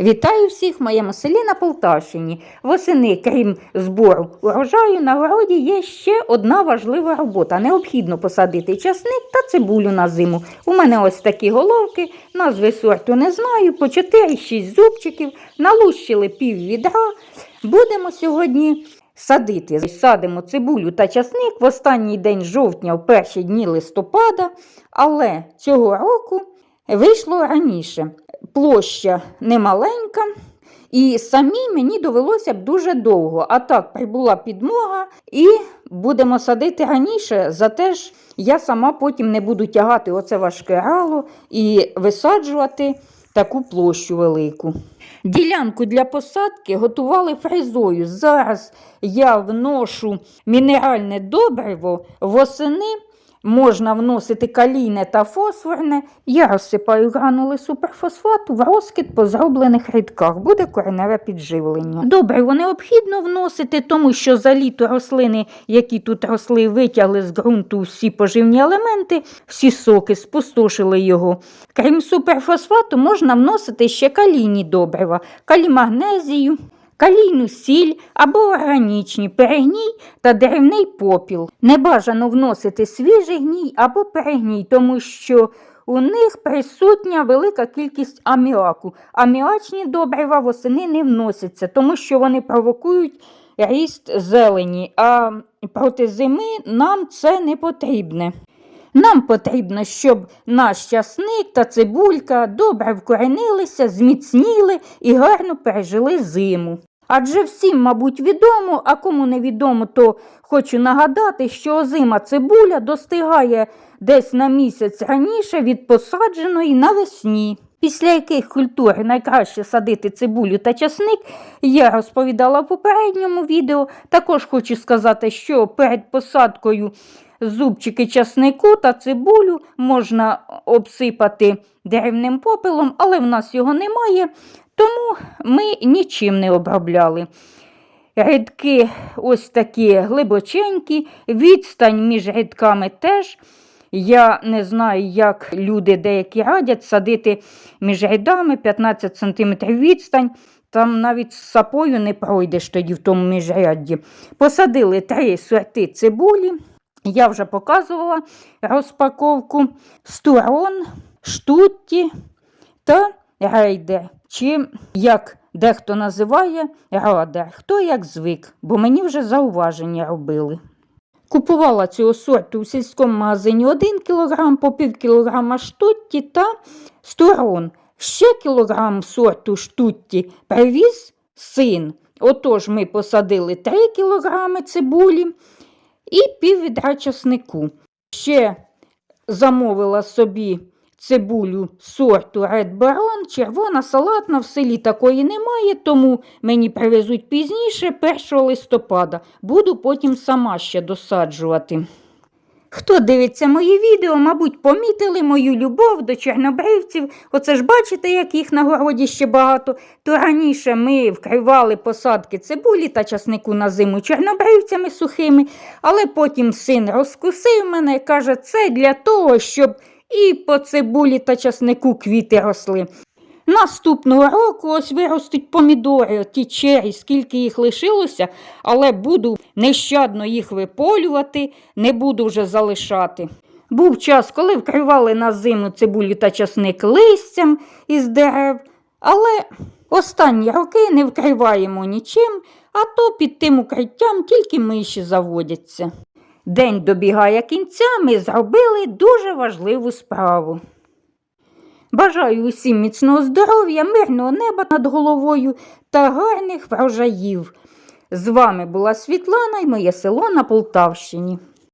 Вітаю всіх в моєму селі на Полтавщині. Восени, крім збору урожаю, на городі є ще одна важлива робота. Необхідно посадити часник та цибулю на зиму. У мене ось такі головки, назви сорту не знаю, по 4-6 зубчиків, налущили пів відра. Будемо сьогодні садити. Садимо цибулю та часник в останній день жовтня, в перші дні листопада, але цього року вийшло раніше. Площа немаленька, і самі мені довелося б дуже довго. А так прибула підмога, і будемо садити раніше, зате ж я сама потім не буду тягати оце важке рало і висаджувати таку площу велику. Ділянку для посадки готували фрезою. Зараз я вношу мінеральне добриво восени. Можна вносити калійне та фосфорне. Я розсипаю гранули суперфосфату в розкид по зроблених рядках. Буде кореневе підживлення. Добриво необхідно вносити, тому що за літо рослини, які тут росли, витягли з ґрунту всі поживні елементи, всі соки, спустошили його. Крім суперфосфату, можна вносити ще калійні добрива, калімагнезію, калійну сіль або органічні перегній та деревний попіл. Не бажано вносити свіжий гній або перегній, тому що у них присутня велика кількість аміаку. Аміачні добрива восени не вносяться, тому що вони провокують ріст зелені, а проти зими нам це не потрібне. Нам потрібно, щоб наш часник та цибулька добре вкоренилися, зміцніли і гарно пережили зиму. Адже всім, мабуть, відомо, а кому не відомо, то хочу нагадати, що озима цибуля достигає десь на місяць раніше від посадженої навесні. Після яких культур найкраще садити цибулю та часник, я розповідала в попередньому відео. Також хочу сказати, що перед посадкою зубчики часнику та цибулю можна обсипати деревним попелом, але в нас його немає, тому ми нічим не обробляли. Рядки ось такі глибоченькі, відстань між рядками теж. Я не знаю, як люди деякі радять садити між рядами 15 см відстань. Там навіть з сапою не пройдеш тоді в тому міжрядді. Посадили три сорти цибулі. Я вже показувала розпаковку стурон, штутті та рейдер. Чи, як дехто називає, радер. Хто як звик, бо мені вже зауваження робили. Купувала цього сорту у сільському магазині 1 кг по пів кілограма штутті та стурон. Ще кілограм сорту штутті привіз син. Отож ми посадили 3 кілограми цибулі і пів відра часнику. Ще замовила собі цибулю сорту Red Baron, червона, салатна, в селі такої немає, тому мені привезуть пізніше, 1 листопада. Буду потім сама ще досаджувати. Хто дивиться мої відео, мабуть, помітили мою любов до чорнобривців. Оце ж бачите, як їх на городі ще багато. То раніше ми вкривали посадки цибулі та часнику на зиму чорнобривцями сухими, але потім син розкусив мене каже, це для того, щоб і по цибулі та часнику квіти росли. Наступного року ось виростуть помідори, ті чері, скільки їх лишилося, але буду нещадно їх виполювати, не буду вже залишати. Був час, коли вкривали на зиму цибулю та часник листям із дерев, але останні роки не вкриваємо нічим, а то під тим укриттям тільки миші заводяться. День добігає кінця, ми зробили дуже важливу справу. Бажаю усім міцного здоров'я, мирного неба над головою та гарних врожаїв. З вами була Світлана і моє село на Полтавщині.